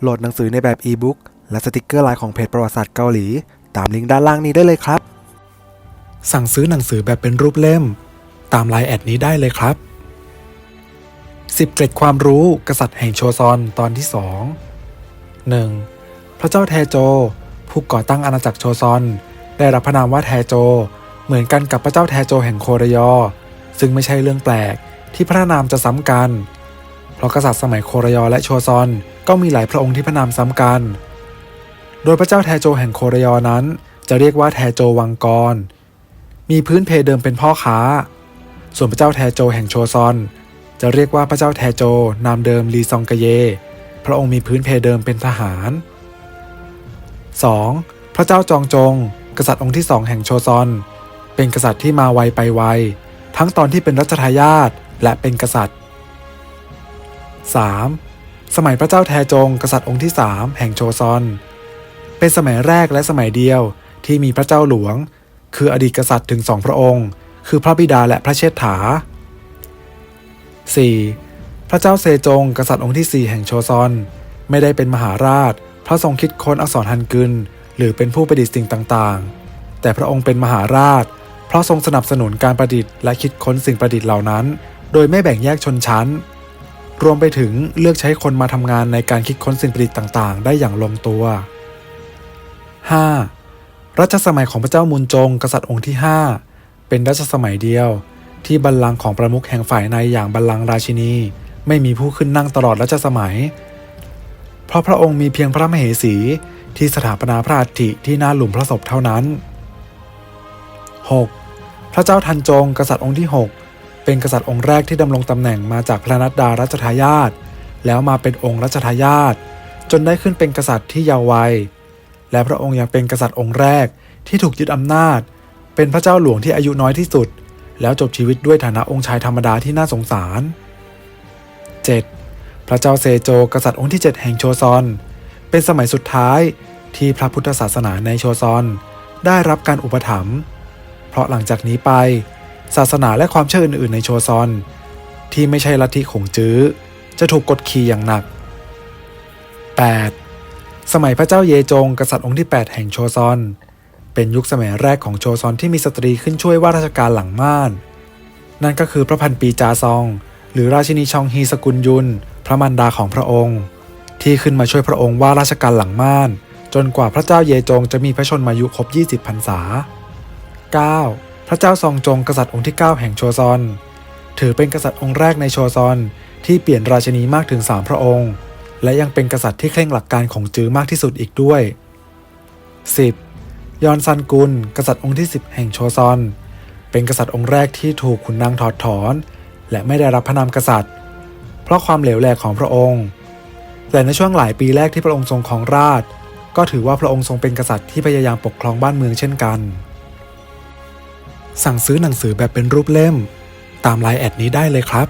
โหลดหนังสือในแบบอีบุ๊กและสติกเกอร์ลายของเพจประวัติศาสตร์เกาหลี ตามลิงก์ด้านล่างนี้ได้เลยครับ สั่งซื้อหนังสือแบบเป็นรูปเล่ม ตามไลน์แอดนี้ได้เลยครับ10เกร็ดความรู้กษัตริย์แห่งโชซอนตอนที่ 2 1. พระเจ้าแทโจ ผู้ก่อตั้งอาณาจักรโชซอน ได้รับพระนามว่าแทโจ เหมือนกันกับพระเจ้าแทโจแห่งโคเรยอ ซึ่งไม่ใช่เรื่องแปลกที่พระนามจะซ้ำกัน เพราะกษัตริย์สมัยโคเรยอและโชซอน ก็มีหลายพระองค์ที่พระนามซ้ำกัน โดยพระเจ้าแทโจแห่งโคเรยอนั้น จะเรียกว่าแทโจวังกร มีพื้นเพเดิมเป็นพ่อค้า ส่วนพระเจ้าแทโจแห่งโชซอน จะเรียกว่าพระเจ้าแทโจนามเดิมลีซองกเย พระองค์มีพื้นเพเดิมเป็นทหาร 2. พระเจ้าจองจง กษัตริย์องค์ที่สองแห่งโชซอน เป็นกษัตริย์ที่มาไวไปไว ทั้งตอนที่เป็นรัชทายาทและเป็นกษัตริย์ 3. สมัยพระเจ้าแทจงกษัตริย์องค์ที่3แห่งโชซอน เป็นสมัยแรกและสมัยเดียวที่มีพระเจ้าหลวง คืออดีตกษัตริย์ถึงสองพระองค์ คือพระบิดาและพระเชษฐา 4. พระเจ้าเซจงกษัตริย์องค์ที่ 4 แห่งโชซอน ไม่ได้เป็นมหาราช พระทรงคิดค้นอักษรฮันกึนหรือเป็นผู้ประดิษฐ์สิ่งต่างๆ แต่พระองค์เป็นมหาราช เพราะทรงสนับสนุนการประดิษฐ์และคิดค้นสิ่งประดิษฐ์เหล่านั้น โดยไม่แบ่งแยกชนชั้น รวมไปถึงเลือกใช้คนมาทำงานในการคิดค้นสิ่งประดิษฐ์ต่างๆ ได้อย่างลงตัว 5. รัชสมัยของพระเจ้ามุนจง กษัตริย์องค์ที่ 5 เป็นรัชสมัยเดียว ที่บัลลังก์ของประมุขแห่งฝ่ายในอย่างบัลลังก์ราชินี ไม่มีผู้ขึ้นนั่งตลอดรัชสมัย เพราะพระองค์มีเพียงพระมเหสีที่สถาปนาพระอัฐิที่หน้าหลุมพระศพเท่านั้น 6. พระเจ้าทันจง กษัตริย์องค์ที่ 6 เป็นกษัตริย์องค์แรกที่ดำรงตำแหน่งมาจากพระนัดดารัชทายาทแล้วมาเป็นองค์รัชทายาทจนได้ขึ้นเป็นกษัตริย์ที่ยาววัย และพระองค์ยังเป็นกษัตริย์องค์แรกที่ถูกยึดอำนาจ เป็นพระเจ้าหลวงที่อายุน้อยที่สุด แล้วจบชีวิตด้วยฐานะองค์ชายธรรมดาที่น่าสงสาร 7. พระเจ้าเซโจกษัตริย์องค์ที่ 7 แห่งโชซอน เป็นสมัยสุดท้ายที่พระพุทธศาสนาในโชซอน ได้รับการอุปถัมภ์เพราะหลังจากนี้ไป ศาสนาและความเชื่ออื่นๆในโชซอน ที่ไม่ใช่ลัทธิขงจื้อ จะถูกกดขี่อย่างหนัก 8. สมัยพระเจ้าเยจง กษัตริย์องค์ที่ 8 แห่งโชซอน เป็นยุคสมัยแรกของโชซอนที่มีสตรีขึ้นช่วยว่าราชการหลังม่าน นั่นก็คือพระพันปีจาซอง หรือราชินีชองฮีสกุลยุน พระมารดาของพระองค์ ที่ขึ้นมาช่วยพระองค์ว่าราชการหลังม่าน จนกว่าพระเจ้าเยจงจะมีพระชนมายุครบ 20พรรษา 9. พระเจ้าซองจงกษัตริย์องค์ที่ 9 แห่งโชซอน ถือเป็นกษัตริย์องค์แรกในโชซอน ที่เปลี่ยนราชินีมากถึง 3 พระองค์ และยังเป็นกษัตริย์ที่เคร่งหลักการของจื้อมากที่สุดอีกด้วย 10. ยอนซันกุล กษัตริย์องค์ที่ 10 แห่งโชซอน เป็นกษัตริย์องค์แรกที่ถูกขุนนางถอดถอน และไม่ได้รับพระนามกษัตริย์ เพราะความเหลวแหลกของพระองค์ แต่ในช่วงหลายปีแรกที่พระองค์ทรงครองราชก็ถือว่าพระองค์ทรงเป็นกษัตริย์ที่พยายามปกครองบ้านเมืองเช่นกัน สั่งซื้อหนังสือแบบเป็นรูปเล่ม ตามไลน์แอดนี้ได้เลยครับ